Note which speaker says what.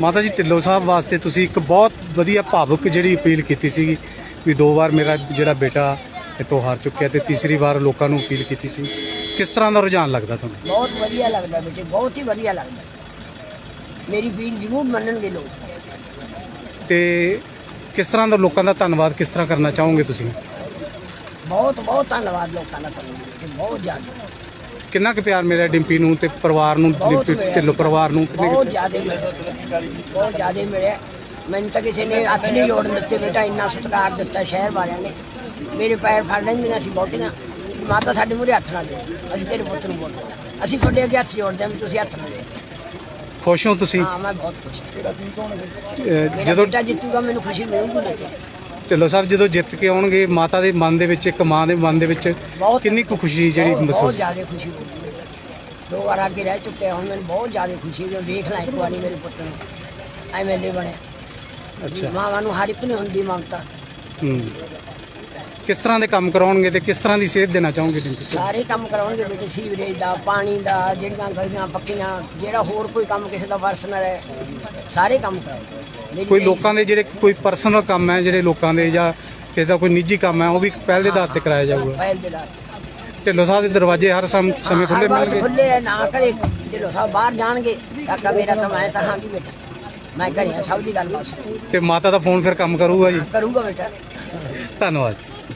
Speaker 1: ਮਾਤਾ ਜੀ ਢਿੱਲੋਂ ਸਾਹਿਬ ਵਾਸਤੇ ਤੁਸੀਂ ਇੱਕ ਬਹੁਤ ਵਧੀਆ ਭਾਵੁਕ ਜਿਹੜੀ ਅਪੀਲ ਕੀਤੀ ਸੀਗੀ ਵੀ ਦੋ ਵਾਰ ਮੇਰਾ ਜਿਹੜਾ ਬੇਟਾ ਇਤੋਂ ਹਾਰ ਚੁੱਕਿਆ ਤੇ ਤੀਸਰੀ ਵਾਰ ਲੋਕਾਂ ਨੂੰ ਅਪੀਲ ਕੀਤੀ ਸੀ। ਕਿਸ ਤਰ੍ਹਾਂ ਦਾ ਰੁਝਾਨ ਲੱਗਦਾ ਤੁਹਾਨੂੰ?
Speaker 2: ਬਹੁਤ ਵਧੀਆ ਲੱਗਦਾ ਬੇਟੇ ਬਹੁਤ ਹੀ ਵਧੀਆ ਲੱਗਦਾ। ਮੇਰੀ ਬੀਨ ਜ਼ਰੂਰ ਮੰਨਣਗੇ ਲੋਕ।
Speaker 1: ਤੇ ਕਿਸ ਤਰ੍ਹਾਂ ਦਾ ਲੋਕਾਂ ਦਾ ਧੰਨਵਾਦ ਕਿਸ ਤਰ੍ਹਾਂ ਕਰਨਾ ਚਾਹੋਗੇ ਤੁਸੀਂ?
Speaker 2: ਬਹੁਤ ਬਹੁਤ ਧੰਨਵਾਦ ਲੋਕਾਂ ਦਾ ਕਰੂੰਗੀ ਬਹੁਤ ਜ਼ਿਆਦਾ।
Speaker 1: ਕਿੰਨਾ ਕੁ ਪਿਆਰ ਮਿਲਿਆ ਡਿੰਪੀ ਨੂੰ ਤੇ ਪਰਿਵਾਰ ਨੂੰ
Speaker 2: ਬਹੁਤ।
Speaker 1: ਢਿੱਲੋਂ ਪਰਿਵਾਰ ਨੂੰ? ਕਿੰਨੇ
Speaker 2: ਬਹੁਤ ਜ਼ਿਆਦਾ ਬਹੁਤ ਜ਼ਿਆਦਾ ਮਿਲਿਆ। ਮੈਨੂੰ ਤਾਂ ਕਿਸੇ ਨੇ ਹੱਥ ਨਹੀਂ ਜੋੜਨ ਦਿੱਤੇ ਬੇਟਾ ਇੰਨਾ ਸਤਿਕਾਰ ਦਿੱਤਾ ਸ਼ਹਿਰ ਵਾਲਿਆਂ ਨੇ। ਮੇਰੇ ਪੈਰ ਫੜ ਲੈਂਦੀਆਂ ਸੀ ਬਹੁਤੀਆਂ ਮਾਤਾ ਸਾਡੇ ਮੂਹਰੇ ਹੱਥ ਨਾ ਦੇ। ਅਸੀਂ ਤੇਰੇ ਪੁੱਤ ਨੂੰ ਬੋਲਦੇ ਅਸੀਂ ਤੁਹਾਡੇ ਅੱਗੇ ਹੱਥ ਜੋੜਦੇ ਹਾਂ ਵੀ ਤੁਸੀਂ ਹੱਥ ਨਾ ਦੇ।
Speaker 1: ਖੁਸ਼ ਹੋ ਤੁਸੀਂ?
Speaker 2: ਹਾਂ ਮੈਂ ਬਹੁਤ ਖੁਸ਼ ਹਾਂ। ਮੇਰਾ
Speaker 1: ਜਦੋਂ
Speaker 2: ਬੇਟਾ ਜਿੱਤੂਗਾ ਮੈਨੂੰ ਖੁਸ਼ੀ ਮਿਲੂਗੀ ਬੇਟਾ
Speaker 1: ਢਿੱਲੋਂ ਸਾਹਿਬ ਜਦੋਂ ਜਿੱਤ ਕੇ ਆਉਣਗੇ ਮਾਤਾ ਦੇ ਮਨ ਦੇ ਵਿੱਚ ਇੱਕ ਮਾਂ ਦੇ ਮਨ ਦੇ ਵਿੱਚ
Speaker 2: ਬਹੁਤ
Speaker 1: ਕਿੰਨੀ ਕੁ ਖੁਸ਼ੀ ਜਿਹੜੀ
Speaker 2: ਬਹੁਤ- ਬਹੁਤ
Speaker 1: ਮਹਿਸੂਸ
Speaker 2: ਜ਼ਿਆਦਾ ਖੁਸ਼ੀ ਬੇਟਾ ਦੋ ਵਾਰ ਅੱਗੇ ਰਹਿ ਚੁੱਕੇ ਹਾਂ, ਹੁਣ ਮੈਨੂੰ ਬਹੁਤ ਜ਼ਿਆਦਾ ਖੁਸ਼ੀ ਹੋਈ ਦੇਖ ਲੈ ਇੱਕ ਵਾਰੀ ਮੇਰੇ ਪੁੱਤ ਨੂੰ। ਐਮਐਲਏ ਬਣਿਆ
Speaker 1: ਅੱਛਾ।
Speaker 2: ਮਾਵਾਂ ਨੂੰ ਹਰ ਇੱਕ ਨੂੰ ਹੁੰਦੀ ਮਮਤਾ।
Speaker 1: ਹੂੰ। ਕਿਸ ਤਰ੍ਹਾਂ ਦੇ ਕੰਮ ਕਰਾਉਣਗੇ ਤੇ ਕਿਸ ਤਰ੍ਹਾਂ ਦੀ ਸੇਧ ਦੇਣਾ ਚਾਹੋਗੇ ਸਾਹਿਬ?
Speaker 2: ਸਾਰੇ ਕੰਮ ਕਰਾਉਣਗੇ ਬੇਟੇ ਸੀਵਰੇਜ ਦਾ ਪਾਣੀ ਦਾ ਜਿਹੜੀਆਂ ਗਲੀਆਂ ਪੱਕੀਆਂ ਜਿਹੜਾ ਹੋਰ ਕੋਈ ਕੰਮ ਕਿਸੇ ਦਾ ਪਰਸਨਲ ਹੈ ਸਾਰੇ ਕੰਮ ਕਰਾਉਣਗੇ। ਮੇਰੀ
Speaker 1: ਕੋਈ ਲੋਕਾਂ ਦੇ ਜਿਹੜੇ ਕੋਈ ਪਰਸਨਲ ਕੰਮ ਹੈ ਜਿਹੜੇ ਲੋਕਾਂ ਦੇ ਜਾਂ ਕਿਸੇ ਦਾ ਕੋਈ ਨਿੱਜੀ ਕੰਮ ਹੈ ਉਹ ਵੀ ਪਹਿਲ ਦੇ ਆਧਾਰ ਤੇ ਕਰਾਇਆ ਜਾਊਗਾ?
Speaker 2: ਪਹਿਲ ਦੇ ਨਾਲ
Speaker 1: ਢਿੱਲੋਂ ਸਾਹਿਬ ਦੇ ਦਰਵਾਜ਼ੇ ਹਰ ਸਮ- ਸਮੇਂ ਖੁੱਲੇ ਮਿਲਣਗੇ।
Speaker 2: ਖੁੱਲੇ ਹੈ, ਨਾ ਕਰੇ ਢਿੱਲੋਂ ਸਾਹਿਬ ਬਾਹਰ ਜਾਣਗੇ ਕਾਕਾ ਮੇਰਾ ਤਾਂ ਮੈਂ ਤਾਂ ਹਾਂਗੀ ਬੇਟਾ। ਮੈਂ ਘਰੇ ਹਾਂ, ਸਭ ਦੀ ਗੱਲ ਬਸ
Speaker 1: ਤੇ ਮਾਤਾ ਦਾ ਫੋਨ ਫਿਰ ਕੰਮ ਕਰੂਗਾ ਜੀ।
Speaker 2: ਕਰੂੰਗਾ ਬੇਟਾ।
Speaker 1: ਧੰਨਵਾਦ ਜੀ।